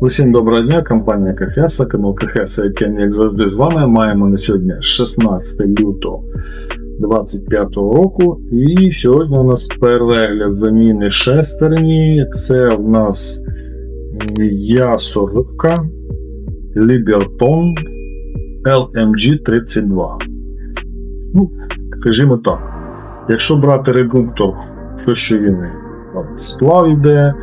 Усім доброго дня, компанія Кахеса, канал Кахеса, який, як завжди, з вами. Маємо на сьогодні 16 лютого 25 року. І сьогодні у нас перегляд заміни шестерні. Це в нас Ясорка Liberton LMG 32. Ну, скажімо так. Якщо брати редуктор, то що він сплав йде, е,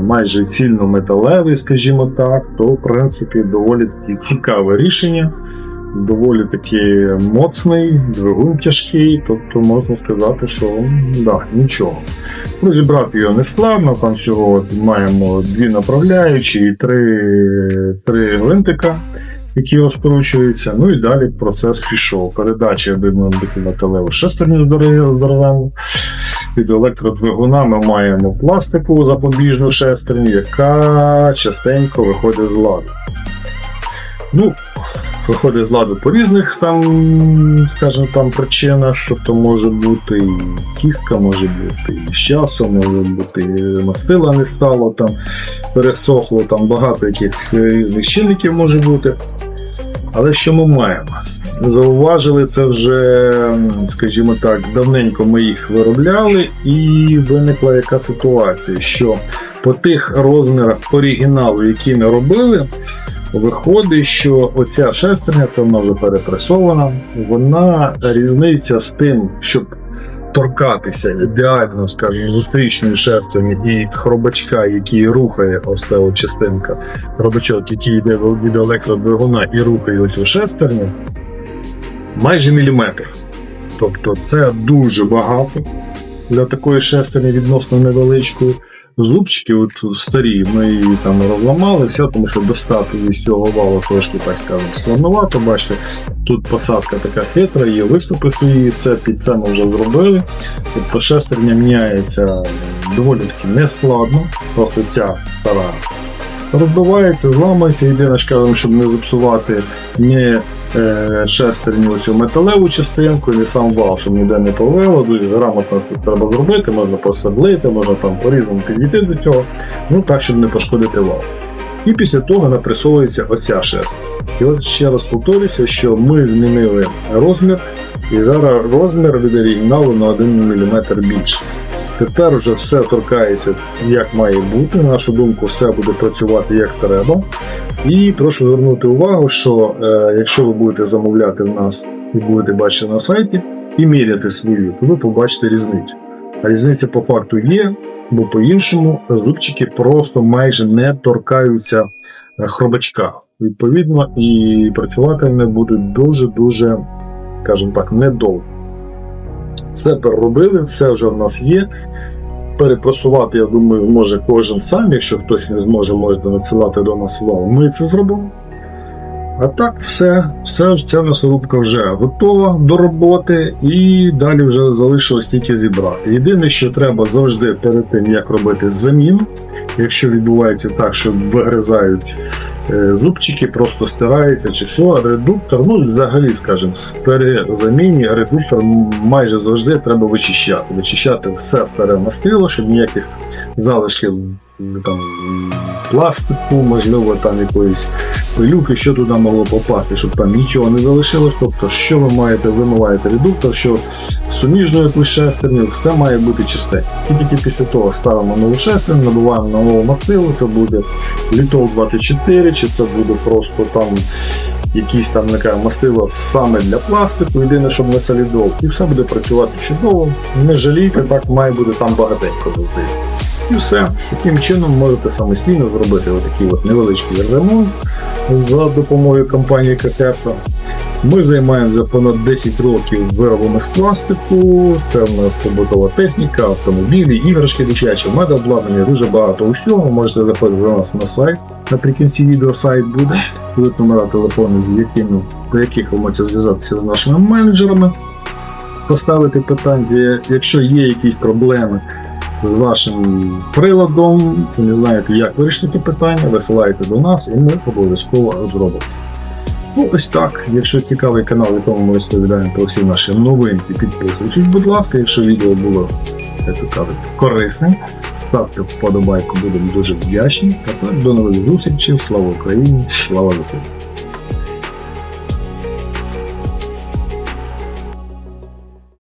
майже цільно металевий, скажімо так, то в принципі доволі таки цікаве рішення, доволі таки моцний, двигун тяжкий, тобто можна сказати, що да, нічого. Розібрати його не складно, там всього маємо дві направляючі і три, три гвинтика. Які розкручуються, ну і далі процес пішов. Передача видно таки металеву шестерню здоровенну. Від електродвигуна ми маємо пластикову запобіжну шестерню, яка частенько виходить з ладу. Ну, виходить з ладу по різних там, скажімо, там причинах, тобто може бути і кістка, може бути і з часом, може бути і мастила не стало, там пересохло, там багато яких різних чинників може бути. Але що ми маємо? Зауважили це вже, скажімо так, давненько ми їх виробляли, і виникла яка ситуація, що по тих розмірах оригіналу, які ми робили, виходить, що оця шестерня, це вона вже перепресована, вона різниця з тим, щоб торкатися ідеально, скажімо, зустрічної шестерні і хробачка, який рухає ось ця частинка, хробачок, який йде від електродвигуна і рухає оцю шестерню, майже міліметр. Тобто це дуже багато для такої шестерні відносно невеличкої. Зубчики от старі, ми її там розламали, все, тому що достати із цього валу трошки, так скажемо, складновато. Бачите, тут посадка така хитра, є виступи свої, це під це ми вже зробили. Тобто шестерня міняється доволі таки нескладно, просто ця стара розбивається, зламається. Єдине, скажемо, щоб не зіпсувати ні шестерню оцю металеву частинку, ні сам вал, щоб ніде не повело. Дуже грамотно це треба зробити, можна посвердлити, можна там по-різному підійти до цього, ну так, щоб не пошкодити вал. І після того напресовується оця шестерня. І от ще раз повторюся, що ми змінили розмір, і зараз розмір від оригіналу на 1 мм більше. Тепер вже все торкається як має бути. На нашу думку, все буде працювати як треба. І прошу звернути увагу, що е, якщо ви будете замовляти в нас і будете бачити на сайті і міряти свою, то ви побачите різницю. А різниця по факту є, бо по-іншому зубчики просто майже не торкаються е, хробачка. Відповідно, і працювати вони будуть дуже-дуже, скажімо так, недовго. Все переробили, все вже в нас є. Перепросувати, я думаю, може кожен сам, якщо хтось не зможе, можете надсилати до нас вал. Ми це зробимо. А так, все, все ця м'ясорубка вже готова до роботи, і далі вже залишилось тільки зібрати. Єдине, що треба завжди перед тим, як робити замін, якщо відбувається так, що вигризають е, зубчики, просто стирається чи що, а редуктор, ну взагалі, скажімо, при заміні редуктор майже завжди треба вичищати. Вичищати все старе мастило, щоб ніяких залишків там пластику, можливо, там якоїсь пилюки, що туди могло попасти, щоб там нічого не залишилось. Тобто, що ви маєте, вимиваєте редуктор, що суміжну якусь шестерню, все має бути чисте. І тільки після того ставимо нову шестерню, набуваємо на нову мастило, це буде літол 24, чи це буде просто там. Якісь там така мастило саме для пластику, єдине, щоб не солідол, і все буде працювати чудово. Не жалійте, так має бути там багатенько завжди. І все. Таким чином можете самостійно зробити отакий от невеличкий ремонт за допомогою компанії Катерса. Ми займаємося понад 10 років виробами з пластику. Це в нас побутова техніка, автомобілі, іграшки дитячі, медообладнання, дуже багато усього. Можете заходити до нас на сайт. Наприкінці відео сайт буде. Будуть номера телефону, з якими, до яких ви можете зв'язатися з нашими менеджерами, поставити питання, якщо є якісь проблеми з вашим приладом, не знаєте, як вирішити питання, висилайте до нас і ми обов'язково зробимо. Ну, ось так. Якщо цікавий канал, в якому ми розповідаємо про всі наші новинки, підписуйтесь, будь ласка, якщо відео було як кажуть, корисним, ставте вподобайку, будемо дуже вдячні. А до нових зустрічей. Слава Україні! Слава ЗСУ!